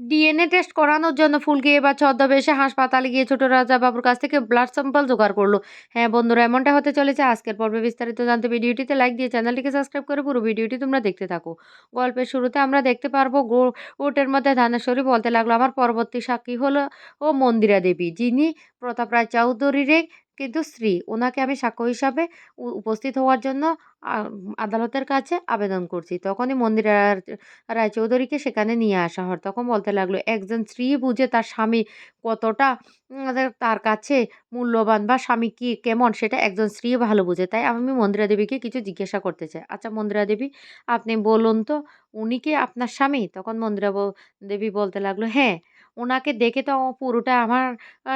DNA test করানোর জন্য ফুলকি এবার ছদ্মবেশে হাসপাতালে গিয়ে ছোট রাজা বাবুর কাছ থেকে ব্লাড স্যাম্পল জোগাড় করল। হ্যাঁ বন্ধুরা, এমনটা হতে চলেছে। আজকের পর্বে বিস্তারিত জানতে ভিডিওটিতে লাইক দিয়ে চ্যানেলটিকে সাবস্ক্রাইব করে পুরো ভিডিওটি তোমরা দেখতে থাকো। গল্পের শুরুতে আমরা দেখতে পারব গো ওটের মধ্যে ধানেশ্বরী বলতে লাগল, আমার পরবর্তী সাক্ষী হলো ও মন্দিরা দেবী। যিনি প্রতাপ রায় চৌধুরীর কিন্তু স্ত্রী। ওনাকে আমি সাক্ষ্য হিসাবে উপস্থিত হওয়ার জন্য আদালতের কাছে আবেদন করছি। তখনই মন্দিরা রায়চৌধুরীকে সেখানে নিয়ে আসা হয়। তখন বলতে লাগল, একজন স্ত্রী বুঝে তার স্বামী কতটা তার কাছে মূল্যবান বা স্বামী কি কেমন, সেটা একজন স্ত্রী ভালো বুঝে। তাই আমি মন্দিরা দেবীকে কিছু জিজ্ঞাসা করতে চাই। আচ্ছা মন্দিরা দেবী আপনি বলুন তো, উনি কি আপনার স্বামী? তখন মন্দিরা দেবী বলতে লাগল হ্যাঁ ওনাকে দেখে তো পুরোটা আমার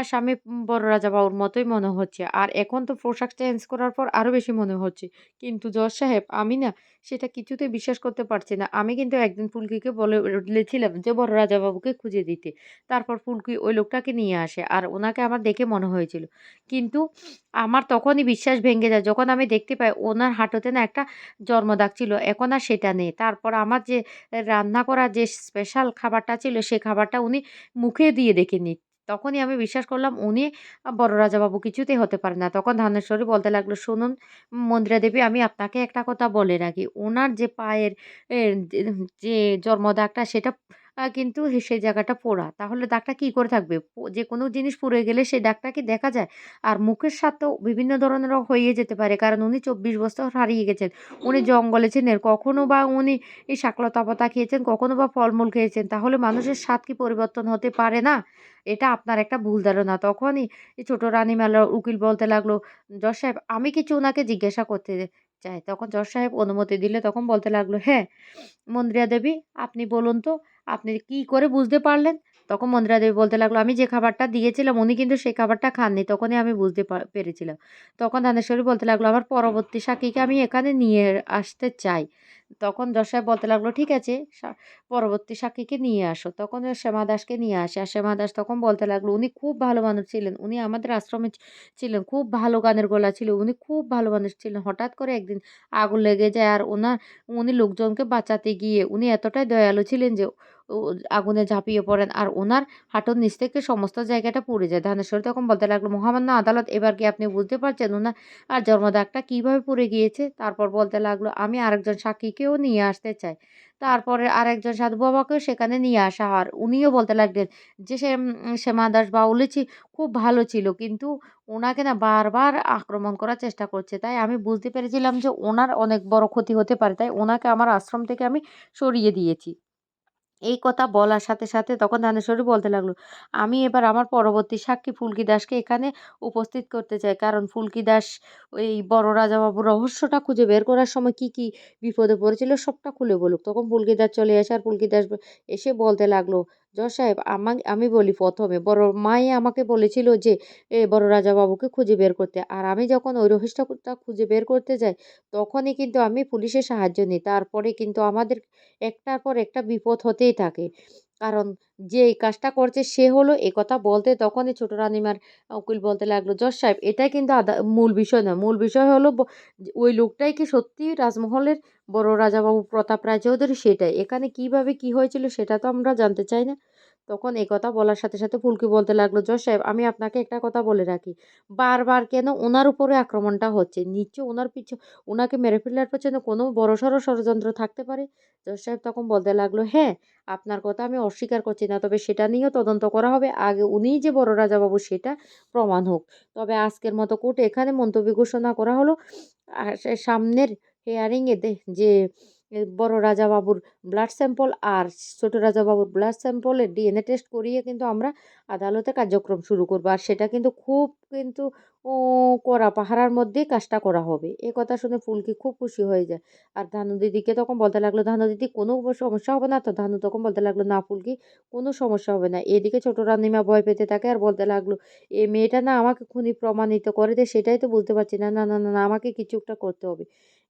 স্বামী বড় রাজা বাবুর মতোই মনে হচ্ছে। আর এখন তো পোশাক চেঞ্জ করার পর আরও বেশি মনে হচ্ছে। কিন্তু জজ সাহেব, আমি না সেটা কিছুতেই বিশ্বাস করতে পারছি না। আমি কিন্তু একদিন ফুলকিকে বলে বলেছিলাম যে, বড় রাজাবাবুকে খুঁজে দিতে। তারপর ফুলকি ওই লোকটাকে নিয়ে আসে আর ওনাকে আমার দেখে মনে হয়েছিল। কিন্তু আমার তখনই বিশ্বাস ভেঙে যায়। যখন আমি দেখতে পাই ওনার হাঁটুতে না একটা জন্মদাগ ছিল, এখন আর সেটা নেই। তারপর আমার যে, রান্না করা যে স্পেশাল খাবারটা ছিল, সে খাবারটা উনি মুখে দিয়ে দেখেনি তখনই আমি বিশ্বাস করলাম উনি বড় রাজাবাবু কিছুতেই হতে পারে না। তখন ধানেশ্বরী বলতে লাগল, শুনুন, মন্দিরা দেবী, আমি আপনাকে একটা কথা বলে রাখি। ওনার যে পায়ের যে জন্মদাগটা, সেটা কিন্তু সেই জায়গাটা পোড়া। তাহলে দাগটা কি করে থাকবে? যে কোনো জিনিস পুড়ে গেলে সেই দাগটা কি দেখা যায়? আর মুখের তো বিভিন্ন ধরনেরও হয়ে যেতে পারে। কারণ উনি ২৪ বছর হারিয়ে গেছেন। উনি জঙ্গলে ছিলেন। কখনো বা উনি এই শাকলতা পাতা খেয়েছেন, কখনো বা ফলমূল খেয়েছেন। তাহলে মানুষের স্বাদ কি পরিবর্তন হতে পারে না? এটা আপনার একটা ভুল ধারণা। তখনই এই রানী মেলার উকিল বলতে লাগল, "জজ সাহেব আমি কিছু ওনাকে জিজ্ঞাসা করতে চাই।" তখন জজ সাহেব অনুমতি দিলে তখন বলতে লাগল, "হ্যাঁ, মন্দিরা দেবী আপনি বলুন তো আপনি কি করে বুঝতে পারলেন?" তখন মন্দিরা দেবী বলতে লাগল, "আমি যে খাবারটা দিয়েছিলাম উনি কিন্তু সেই খাবারটা খাননি। তখনই আমি বুঝতে পেরেছিলাম।" তখন ধানেশ্বরী বলতে লাগল, "আমার পরবর্তী সাক্ষীকে আমি এখানে নিয়ে আসতে চাই।" তখন সাহেব বলতে লাগল, "ঠিক আছে, পরবর্তী সাক্ষীকে নিয়ে আসো।" তখন শ্যামা দাসকে নিয়ে আসে। আর শ্যামা দাস তখন বলতে লাগল, "উনি খুব ভালো মানুষ ছিলেন। উনি আমাদের আশ্রমে ছিলেন। খুব ভালো গানের গলা ছিল। উনি খুব ভালো মানুষ ছিলেন। হঠাৎ করে একদিন আগুন লেগে যায় আর ওনার উনি লোকজনকে বাঁচাতে গিয়ে উনি এতটাই দয়ালু ছিলেন যে আগুনে ঝাঁপিয়ে পড়েন আর ওনার হাঁটুর নিচ থেকে সমস্ত জায়গাটা পুড়ে যায়। ধানেশ্বরী তখন বলতে লাগল, "মহামান্য আদালত এবার কি আপনি বুঝতে পারছেন উনার আর জন্মদাগটা কীভাবে পুড়ে গিয়েছে?" তারপর বলতে লাগল, "আমি আরেকজন সাক্ষীকেও নিয়ে আসতে চাই।" তারপরে আরেকজন সাধু বাবাকেও সেখানে নিয়ে আসা হয়। আর উনিও বলতে লাগলেন যে, "সে শ্যামা দাস বাউলি ছি খুব ভালো ছিল। কিন্তু ওনাকে না বারবার আক্রমণ করার চেষ্টা করছে। তাই আমি বুঝতে পেরেছিলাম যে ওনার অনেক বড় ক্ষতি হতে পারে। তাই ওনাকে আমার আশ্রম থেকে আমি সরিয়ে দিয়েছি।" এই কথা বলার সাথে, সাথে তখন ধানেশ্বরী বলতে লাগল, "আমি এবার আমার পরবর্তী সাক্ষী ফুলকি দাসকে এখানে উপস্থিত করতে চাই। কারণ ফুলকি দাস ওই বড় রাজাবাবুর রহস্যটা খুঁজে বের করার সময় কি কি বিপদে পড়েছিল সবটা খুলে বলুক।" তখন ফুলকি দাস চলে আসে আর ফুলকি দাস এসে বলতে লাগল, "জজ সাহেব আমা আমি বলি প্রথমে, বড় মাই আমাকে বলেছিল যে, এ বড় রাজাবাবুকে খুঁজে বের করতে। আর আমি যখন ওই রহস্যটা খুঁজে বের করতে যাই, তখনই কিন্তু আমি পুলিশের সাহায্য নিই। তারপরে কিন্তু আমাদের একটার পর একটা বিপদ হতেই থাকে। কারণ যে এই কাজটা করছে সে হলো এ কথা বলতে তখনই ছোটো রানিমার উকিল বলতে লাগল, "জজ সাহেব এটাই কিন্তু আদা মূল বিষয় নয়। মূল বিষয় হলো ওই লোকটাই কি সত্যি রাজমহলের বড় রাজাবাবু প্রতাপ রায় চৌধুরী সেটাই। এখানে কীভাবে কি হয়েছিল সেটা তো আমরা জানতে চাই না?" তখন এ কথা বলার সাথে, সাথে ফুলকি বলতে লাগল, "জজ সাহেব আমি আপনাকে একটা কথা বলে রাখি। বারবার কেন ওনার উপরে আক্রমণটা হচ্ছে? নিচে ওনার পিছু ওনাকে মেরে ফেলার পেছনে কোনো বড়সড় ষড়যন্ত্র থাকতে পারে?" জজ সাহেব তখন বলতে লাগল, "হ্যাঁ, আপনার কথা আমি অস্বীকার করছি না। তবে সেটা নিয়েও তদন্ত করা হবে। আগে উনিই যে বড় রাজাবাবু সেটা প্রমাণ হোক। তবে আজকের মতো কোর্টে এখানে মন্তব্য ঘোষণা করা হলো। সামনের হেয়ারিংয়ে যে বড় রাজাবাবুর ব্লাড স্যাম্পল আর ছোট রাজাবাবুর ব্লাড স্যাম্পলের ডিএনএ টেস্ট করিয়ে কিন্তু আমরা আদালতে কার্যক্রম শুরু করব। আর সেটা কিন্তু খুব কিন্তু কড়া পাহারার মধ্যেই কাজটা করা হবে।" এ কথা শুনে ফুলকি খুব খুশি হয়ে যায়। আর ধানু দিদিকে তখন বলতে লাগল, "ধানু দিদি কোনো সমস্যা হবে না তো?" ধানু তখন বলতে লাগল, "না ফুলকি কোনো সমস্যা হবে না।" এদিকে ছোট রানীমা ভয় পেতে থাকে আর বলতে লাগল, "এ মেয়েটা না আমাকে খুনি প্রমাণিত করে দেয় সেটাই তো বুঝতে পারছি না। না, না, না, আমাকে কিছু একটা করতে হবে।"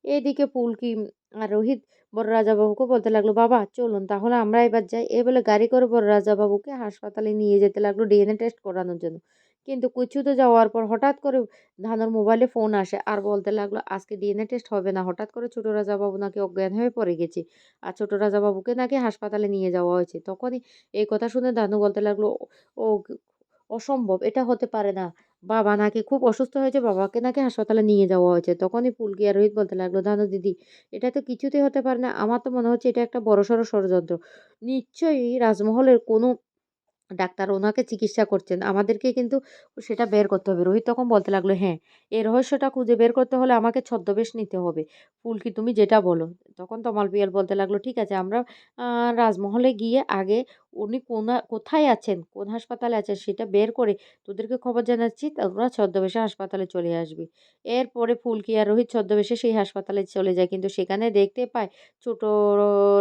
এদিকে ফুলকি আর রোহিত বড় রাজাবাবুকে বলতে লাগল, "বাবা চলুন তাহলে আমরা এবার যাই।" এই বলে গাড়ি করে বড় রাজাবাবুকে হাসপাতালে নিয়ে যেতে লাগল ডিএনএ টেস্ট করানোর জন্য। কিন্তু কিছুতে যাওয়ার পর হঠাৎ করে ধানুর মোবাইলে ফোন আসে। আর বলতে লাগল, আজকে ডিএনএ টেস্ট হবে না। হঠাৎ করে ছোট রাজাবাবু নাকি অজ্ঞান হয়ে পড়ে গেছে। আর ছোট রাজাবাবুকে নাকি হাসপাতালে নিয়ে যাওয়া হয়েছে। তখনই এই কথা শুনে ধানু বলতে লাগল, ও অসম্ভব। এটা হতে পারে না। বাবা নাকি খুব অসুস্থ হয়েছে। বাবাকে নাকি হাসপাতালে নিয়ে যাওয়া হয়েছে। তখনই পুলকি আর রোহিত বলতে লাগল, ধানু দিদি, এটা তো কিছুতেই হতে পারে না। আমার তো মনে হচ্ছে এটা একটা বড়সড় ষড়যন্ত্র। নিশ্চয়ই রাজমহলের কোনো ডাক্তার ওনাকে চিকিৎসা করছেন। আমাদেরকে কিন্তু সেটা বের করতে হবে। রোহিত তখন বলতে লাগল হ্যাঁ এই রহস্যটা খুঁজে বের করতে হলে আমাকে ছদ্মবেশ নিতে হবে। ফুলকি, তুমি যেটা বলো। তখন তমাল পিয়াল বলতে লাগল, ঠিক আছে, আমরা রাজমহলে গিয়ে আগে উনি কোনা, কোথায় আছেন? কোন হাসপাতালে আছেন? সেটা বের করে তোদেরকে খবর জানাচ্ছি তোরা ছদ্মবেশে হাসপাতালে চলে আসবি। এরপরে ফুলকি আর রোহিত ছদ্মবেশে সেই হাসপাতালে চলে যায়। কিন্তু সেখানে দেখতে পায়, ছোট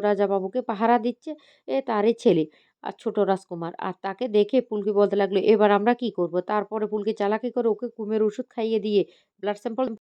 রাজাবাবুকে পাহারা দিচ্ছে, এ, তারই ছেলে। আর ছোট রাজকুমার। আর তাকে দেখে পুলকি বলতে লাগল, এবার আমরা কি করব? তারপরে পুলকি চালাকি করে ওকে কুমের ওষুধ খাইয়ে দিয়ে ব্লাড স্যাম্পল